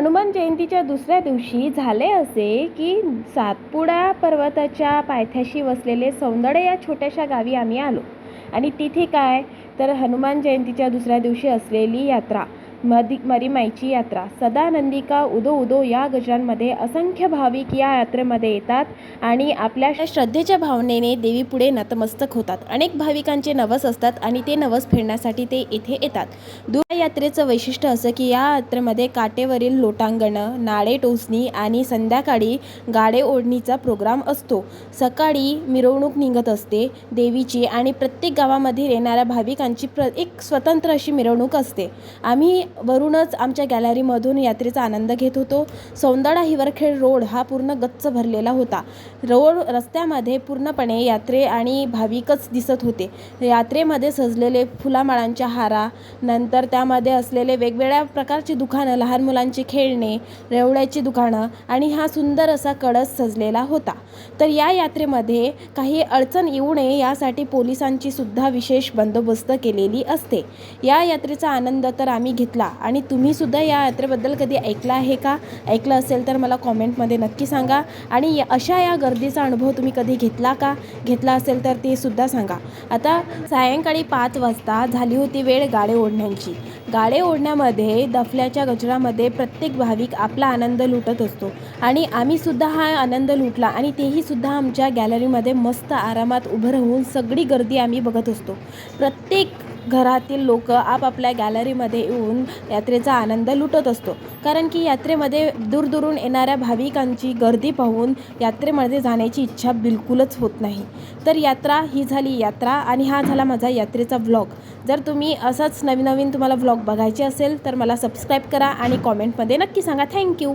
हनुमान जयंतीच्या दुसऱ्या दिवशी झाले असे की सातपुडा पर्वताच्या पायथ्याशी वसलेले सौंदडे या छोट्याशा गावी आम्ही आलो. आणि तिथे काय? तर हनुमान जयंतीच्या दुसऱ्या दिवशी असलेली यात्रा. मदी मरीमाईची यात्रा. सदानंदिका उदो उदो या गजरांमध्ये असंख्य भाविक या यात्रेमध्ये येतात आणि आपल्या श्रद्धेच्या भावनेने देवीपुढे नतमस्तक होतात. अनेक भाविकांचे नवस असतात आणि ते नवस फेडण्यासाठी ते येथे येतात. दुर्गा यात्रेचं वैशिष्ट्य असं की या यात्रेमध्ये काटेवरील लोटांगणं नाळे टोचणी आणि संध्याकाळी गाडे ओढणीचा प्रोग्राम असतो. सकाळी मिरवणूक निघत असते. देवीची आणि प्रत्येक गावामध्ये येणाऱ्या भाविकांची प्र एक स्वतंत्र अशी मिरवणूक असते. आम्ही वरूनच आमच्या गॅलरीमधून यात्रेचा आनंद घेत होतो. सौंदडा हिवरखेड रोड हा पूर्ण गच्च भरलेला होता. रोड रस्त्यामध्ये पूर्णपणे यात्रे आणि भाविकच दिसत होते. यात्रेमध्ये सजलेले फुलामाळांच्या हारा नंतर त्यामध्ये असलेले वेगवेगळ्या प्रकारची दुकानं लहान मुलांची खेळणे रेवड्याची दुकानं आणि हा सुंदर असा कळस सजलेला होता. तर या यात्रेमध्ये काही अडचण येऊ नये यासाठी पोलिसांची सुद्धा विशेष बंदोबस्त केलेली असते. या यात्रेचा आनंद तर आम्ही घेतला आणि तुम्ही सुद्धा या यात्रेबद्दल कधी ऐकलं आहे का? ऐकलं असेल तर मला कॉमेंटमध्ये नक्की सांगा. आणि अशा या गर्दीचा अनुभव तुम्ही कधी घेतला का? घेतला असेल तर ते सुद्धा सांगा. आता सायंकाळी पाच वाजता झाली होती वेळ गाडे ओढण्याची. गाडे ओढण्यामध्ये दफल्याच्या गजरामध्ये प्रत्येक भाविक आपला आनंद लुटत असतो. आणि आम्ही सुद्धा हा आनंद लुटला आणि तेही सुद्धा आमच्या गॅलरीमध्ये मस्त आरामात उभं राहून सगळी गर्दी आम्ही बघत असतो. प्रत्येक घरातील लोक आपापल्या गॅलरीमध्ये येऊन यात्रेचा आनंद लुटत असतो. कारण की यात्रेमध्ये दूरदूरून येणाऱ्या भाविकांची गर्दी पाहून यात्रेमध्ये जाण्याची इच्छा बिलकुलच होत नाही. तर यात्रा ही झाली यात्रा आणि हा झाला माझा यात्रेचा व्लॉग जर तुम्ही असाच नवीन नवीन तुम्हाला व्लॉग बघायचे असेल तर मला सबस्क्राईब करा आणि कॉमेंटमध्ये नक्की सांगा. थँक्यू